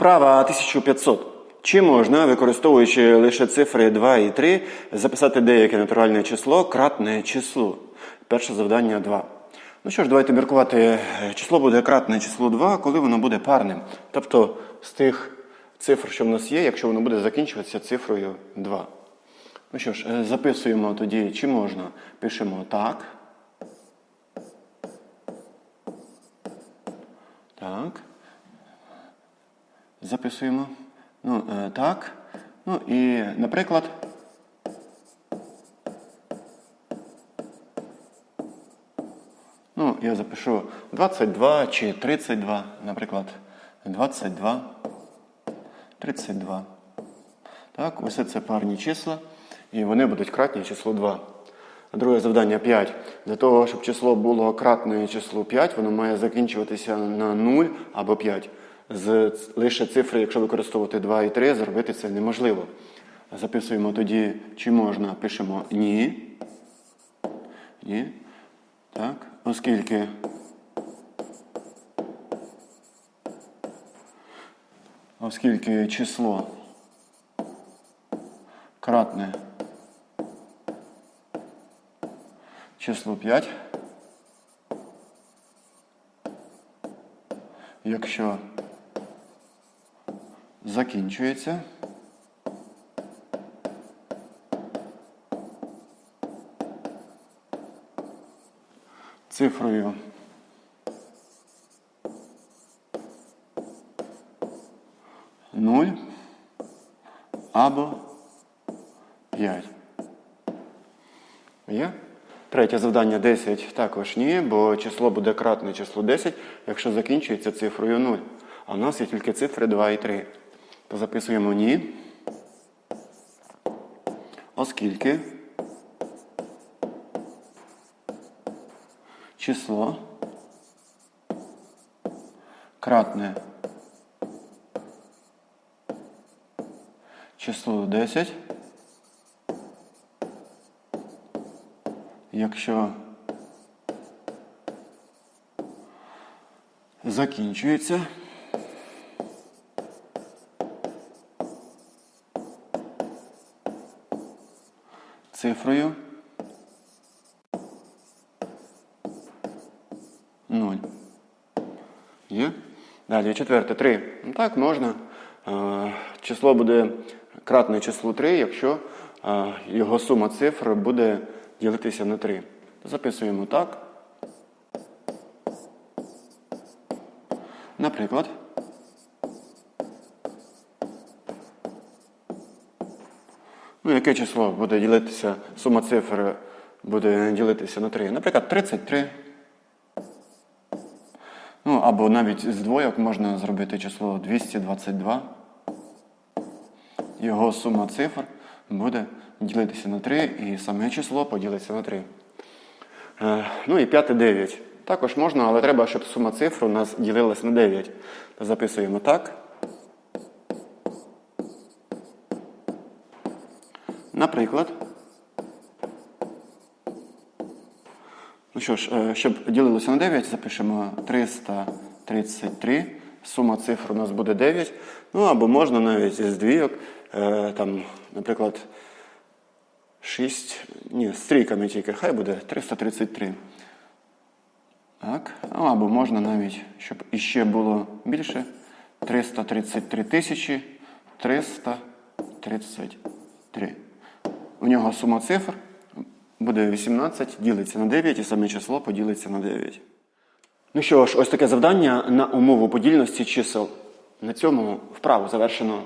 Вправа 1500. Чи можна, використовуючи лише цифри 2 і 3, записати деяке натуральне число кратне числу? Перше завдання 2. Ну що ж, давайте міркувати. Число буде кратне число 2, коли воно буде парним. Тобто з тих цифр, що в нас є, якщо воно буде закінчуватися цифрою 2. Ну що ж, е, записуємо тоді, чи можна. Пишемо. Так. Записуємо. Ну, е, так. Ну і, наприклад. Ну, я запишу 22 чи 32, наприклад, 22, 32. Так, ось це парні числа, і вони будуть кратні числу 2. Друге завдання 5. Для того, щоб число було кратне числу 5, воно має закінчуватися на 0 або 5. З лише цифри, якщо використовувати 2 і 3, зробити це неможливо. Записуємо тоді, чи можна, пишемо ні. Ні. Так, оскільки оскільки число кратне число 5, якщо закінчується цифрою нуль або 5. Є? Третє завдання 10 також ні, бо число буде кратне числу 10, якщо закінчується цифрою 0. А в нас є тільки цифри 2 і 3. То записуємо ні. Оскільки число кратне число 10, якщо закінчується цифрою 0. Є? Далі четверте 3. Ну, так, можна. Е, Число буде кратне числу 3, якщо е, його сума цифр буде ділитися на 3. Записуємо так. Наприклад. Ну, яке число буде ділитися, сума цифр буде ділитися на 3? Наприклад, 33. Ну, або навіть з двоєк можна зробити число 222. Його сума цифр буде ділитися на 3, і саме число поділиться на 3. Е, ну і п'яте 9. Також можна, але треба, щоб сума цифр у нас ділилась на 9. Записуємо так. Наприклад. Ну що ж, е, щоб ділилося на 9, запишемо 333. Сума цифр у нас буде 9. Ну або можна навіть з двійок, е, там, наприклад, 6, ні, з трійками тільки, хай буде 333. Так, ну, або можна навіть, щоб іще було більше, 333 тисячі 333. У нього сума цифр буде 18, ділиться на 9, і саме число поділиться на 9. Ну що ж, ось таке завдання на умову подільності чисел. На цьому вправу завершено.